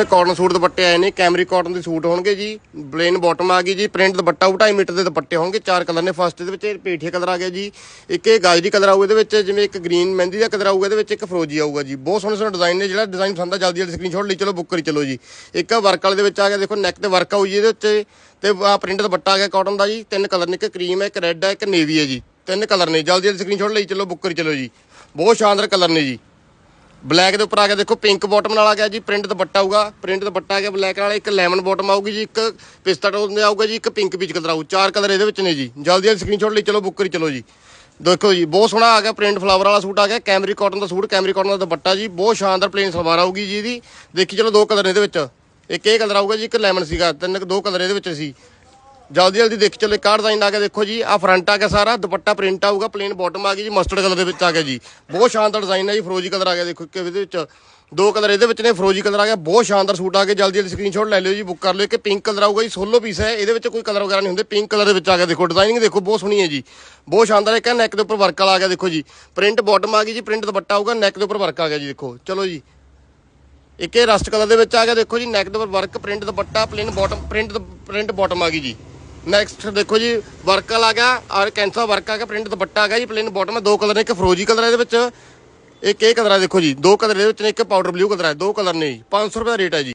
ਇਹ cotton suit ਦੁਪੱਟੇ ਆਏ ਨੇ, ਕੈਮਰੀ ਕਾਟਨ ਦੇ ਸੂਟ ਹੋਣਗੇ ਜੀ ਪਲੇਨ ਬਾਟਮ ਆ ਗਈ ਜੀ, ਪ੍ਰਿੰਟ ਦੁਪੱਟਾ 2.5 ਮੀਟਰ ਦੇ ਦੁਪੱਟੇ ਹੋਣਗੇ, ਚਾਰ ਕਲਰ ਨੇ ਫਸਟ ਦੇ ਵਿੱਚ ਪੇਠੀਆ ਕਲਰ ਆ ਗਿਆ ਜੀ, ਇੱਕ ਇਹ ਗਾਜਰੀ ਕਲਰ ਆਊਗਾ ਇਹਦੇ ਵਿੱਚ, ਜਿਵੇਂ ਇੱਕ ਗ੍ਰੀਨ ਮਹਿੰਦੀ ਦਾ ਕਲਰ ਆਊਗਾ ਇਹਦੇ ਵਿੱਚ, ਇੱਕ ਫਰੋਜੀ ਆਊਗਾ ਜੀ, ਬਹੁਤ ਸੋਹਣੇ ਸੋਹਣੇ ਡਿਜ਼ਾਈਨ ਨੇ, ਜਿਹੜਾ ਡਿਜ਼ਾਈਨ ਪਸੰਦ ਆ, ਜਲਦੀ ਜਲਦੀ ਸਕਰੀਨਸ਼ਾਟ ਲਈ ਚਲੋ ਬੁੱਕ ਕਰੀ ਚਲੋ ਜੀ, ਇੱਕ ਵਰਕ ਵਾਲੇ ਦੇ ਵਿੱਚ ਆ ਗਿਆ, ਦੇਖੋ ਨੈਕ ਤੇ ਵਰਕ ਆਊ ਜੀ ਇਹਦੇ ਉੱਤੇ ਤੇ ਆ ਪ੍ਰਿੰਟ ਦੁਪੱਟਾ ਆ ਗਿਆ ਕਾਟਨ ਦਾ ਜੀ, ਤਿੰਨ ਕਲਰ ਨੇ, ਇੱਕ ਕਰੀਮ ਹੈ, ਇੱਕ ਰੈੱਡ ਹੈ, ਇੱਕ ਨੇਵੀ ਹੈ ਜੀ, ਤਿੰਨ ਕਲਰ ਨੇ, ਜਲਦੀ ਜਲਦੀ ਸਕਰੀਨਸ਼ਾਟ ਲਈ ਚਲੋ ਬੁੱਕ ਕਰੀ ਚਲੋ ਜੀ, ਬਹੁਤ ਸ਼ਾਨਦਾਰ ਕਲਰ ਨੇ ਜੀ। ਬਲੈਕ ਦੇ ਉੱਪਰ ਆ ਗਿਆ ਦੇਖੋ ਪਿੰਕ ਬਾਟਮ ਨਾਲ ਆ ਗਿਆ ਜੀ, ਪ੍ਰਿੰਟ ਦੁਪੱਟਾ ਆਊਗਾ, ਪ੍ਰਿੰਟ ਦੁਪੱਟਾ ਆ ਗਿਆ, ਬਲੈਕ ਨਾਲ ਇੱਕ ਲੈਮਨ ਬਾਟਮ ਆਊਗੀ ਜੀ, ਇੱਕ ਪਿਸਤਾ ਟੋਨ ਦੇ ਆਊਗਾ ਜੀ, ਇੱਕ ਪਿੰਕ ਪੀਚ ਕਲਰ ਆਊ, ਚਾਰ ਕਲਰ ਇਹਦੇ ਵਿੱਚ ਨੇ ਜੀ। ਜਲਦੀ ਜਲਦੀ ਸਕਰੀਨਸ਼ਾਟ ਲਈ ਚਲੋ ਬੁੱਕ ਕਰੀ ਚਲੋ ਜੀ। ਦੇਖੋ ਜੀ, ਬਹੁਤ ਸੋਹਣਾ ਆ ਗਿਆ ਪ੍ਰਿੰਟ ਫਲਾਵਰ ਵਾਲਾ ਸੂਟ ਆ ਗਿਆ ਕੈਮਰੀ ਕਾਟਨ ਦਾ ਸੂਟ ਕੈਮਰੀ ਕਾਟਨ ਦਾ ਦੁਪੱਟਾ ਜੀ, ਬਹੁਤ ਸ਼ਾਨਦਾਰ ਪਲੇਨ ਸਲਵਾਰ ਆਊਗੀ ਜੀ ਇਹਦੀ। ਦੇਖੀ ਚਲੋ ਦੋ ਕਲਰ ਨੇ ਇਹਦੇ ਵਿੱਚ, ਇੱਕ ਇਹ ਕਲਰ ਆਊਗਾ ਜੀ, ਇੱਕ ਲੈਮਨ ਸੀਗਾ, ਤਿੰਨ, ਦੋ ਕਲਰ ਇਹਦੇ ਵਿੱਚ ਸੀ। ਜਲਦੀ ਜਲਦੀ ਦੇਖ ਚਲੋ ਇੱਕ ਆਹ ਡਿਜ਼ਾਈਨ ਆ ਕੇ ਦੇਖੋ ਜੀ ਆ ਫਰੰਟ ਆ ਗਿਆ ਸਾਰਾ, ਦੁਪੱਟਾ ਪ੍ਰਿੰਟ ਆਊਗਾ ਪਲੇਨ ਬਾਟਮ ਆ ਗਈ ਜੀ ਮਸਟਰਡ ਕਲਰ ਦੇ ਵਿੱਚ ਆ ਗਿਆ ਜੀ। ਬਹੁਤ ਸ਼ਾਨਦਾਰ ਡਿਜ਼ਾਈਨ ਹੈ ਜੀ, ਫਰੋਜੀ ਕਲਰ ਆ ਗਿਆ, ਦੇਖੋ ਕਿ ਇਹਦੇ ਵਿੱਚ, ਦੋ ਕਲਰ ਇਹਦੇ ਵਿੱਚ ਨੇ, ਫਰੋਜੀ ਕਲਰ ਆ ਗਿਆ, ਬਹੁਤ ਸ਼ਾਨਦਾਰ ਸੂਟ ਆ ਗਿਆ ਜਲਦੀ ਜਲਦੀ ਸਕਰੀਨਸ਼ਾਟ ਲੈ ਲਿਓ ਜੀ ਬੁੱਕ ਕਰ ਲਿਓ ਕਿ ਪਿੰਕ ਕਲਰ ਆਊਗਾ ਜੀ ਸੋਲੋ ਪੀਸ ਹੈ, ਇਹਦੇ ਵਿੱਚ ਕੋਈ ਕਲਰ ਵਗੈਰਾ ਨਹੀਂ ਹੁੰਦੇ ਪਿੰਕ ਕਲਰ ਦੇ ਵਿੱਚ ਆ ਗਿਆ, ਦੇਖੋ ਡਿਜ਼ਾਈਨਿੰਗ ਦੇਖੋ, ਬਹੁਤ ਸੋਹਣੀ ਹੈ ਜੀ। ਬਹੁਤ ਸ਼ਾਨਦਾਰ ਇੱਕ ਨੈਕ ਦੇ ਉੱਪਰ ਵਰਕ ਵਾਲਾ ਆ ਗਿਆ, ਦੇਖੋ ਜੀ। ਪ੍ਰਿੰਟ ਬਾਟਮ ਆ ਗਈ ਜੀ ਪ੍ਰਿੰਟ ਦੁਪੱਟਾ ਆਊਗਾ ਨੈਕ ਦੇ ਉੱਪਰ ਵਰਕ ਆ ਗਿਆ ਜੀ, ਦੇਖੋ, ਚਲੋ ਜੀ। ਇੱਕ ਇਹ ਰਸਟ ਕਲਰ ਦੇ ਵਿੱਚ ਆ ਗਿਆ, ਦੇਖੋ ਜੀ ਨੈਕ ਦੇ ਉੱਪਰ work print dupatta plain bottom print print bottom ਆ ਗਈ ਜੀ। ਨੈਕਸਟ ਦੇਖੋ ਜੀ ਵਰਕ ਵਾਲਾ ਆ ਗਿਆ ਔਰ ਕੈਂਸਾ ਵਰਕ ਆ ਗਿਆ, ਪ੍ਰਿੰਟ ਦੁਪੱਟਾ ਆ ਗਿਆ ਜੀ ਪਲੇਨ ਬਾਟਮ ਦੋ ਕਲਰ ਨੇ, ਇੱਕ ਫਰੋਜੀ ਕਲਰ ਇਹਦੇ ਵਿੱਚ, ਇੱਕ ਇਹ ਕਲਰ ਹੈ, ਦੇਖੋ ਜੀ, ਦੋ ਕਲਰ ਇਹਦੇ ਵਿੱਚ ਨੇ, ਇੱਕ ਪਾਊਡਰ ਬਲੂ ਕਲਰ ਹੈ, ਦੋ ਕਲਰ ਨੇ ਜੀ 500 ਰੁਪਏ ਦਾ ਰੇਟ ਹੈ ਜੀ।